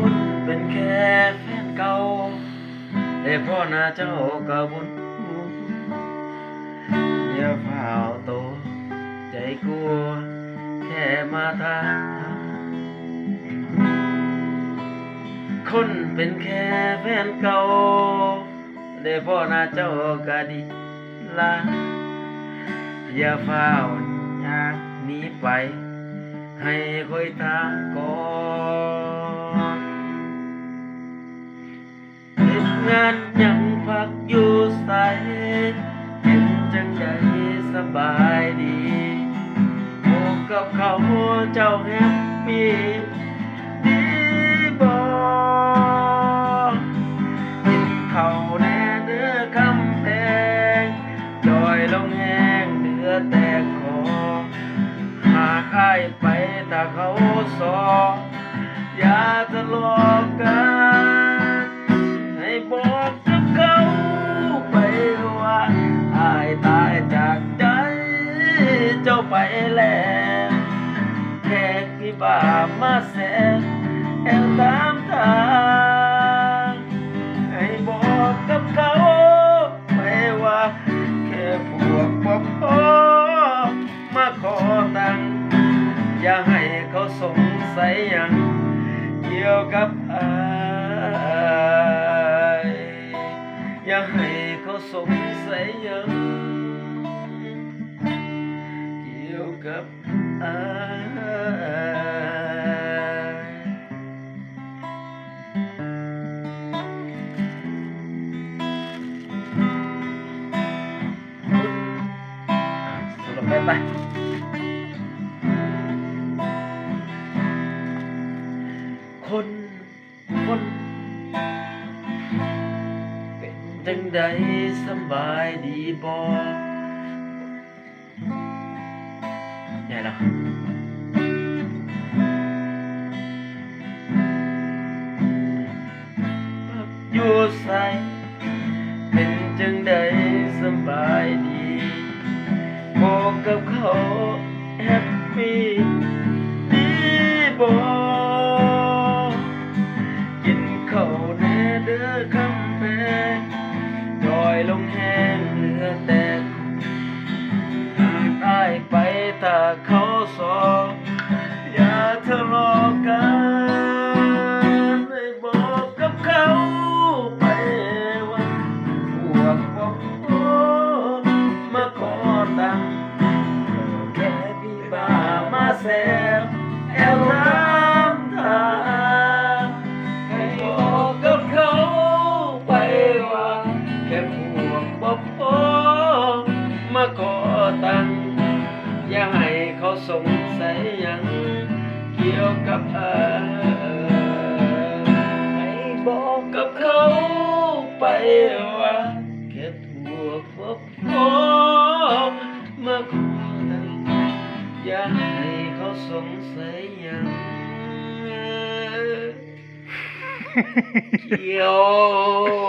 คนเป็นแค่แฟนเก่าแต่พ่อหน้าเจ้ากะบุญอย่าเฝ่าโต ใจกลัว แค่มาทาคนเป็นแค่แฟนเก่าได้พ่อหน้าเจ้ากะดีลาอย่าเฝ่าวจากหนีไป ให้คอยทางก่อน ดงานยังพักอยู่ใสเป็นจังใดสบายดีโอ้กับเขาเจ้าแฮปปี้ดีบ่กินเขาแน่เด้อคำแพงจอยลงแห้งเดือแตกคอหากอายไปถ้าเขาสออย่าทะเลาะกัน ไปแล้วแขกที่บ้ามาแสนแอวตามทางให้บอกกับเขาไปว่าแค่พวกปอบพอมาขอตังอย่าให้เขาสงสัยยังเกี่ยวกับอายอย่าให้เขาสงสัยยังับอายสรุปไปไปคนคนเป็นจังใดสบายดีบ่ ใหญ่ละอยู่ใส ตาเขาสองอย่าทะเลาะกันให้บอกกับเขาไปว่าพวกผมโอ้มาขอตังค์แค่พี่บ้ามาแซ สงสัยยังเกี่ยวกับอายให้บอกกับเขาไปว่าแค่พวกบ๊อบโอมาขอตังค์อย่าให้เขาสงสัยยังเกี่ยว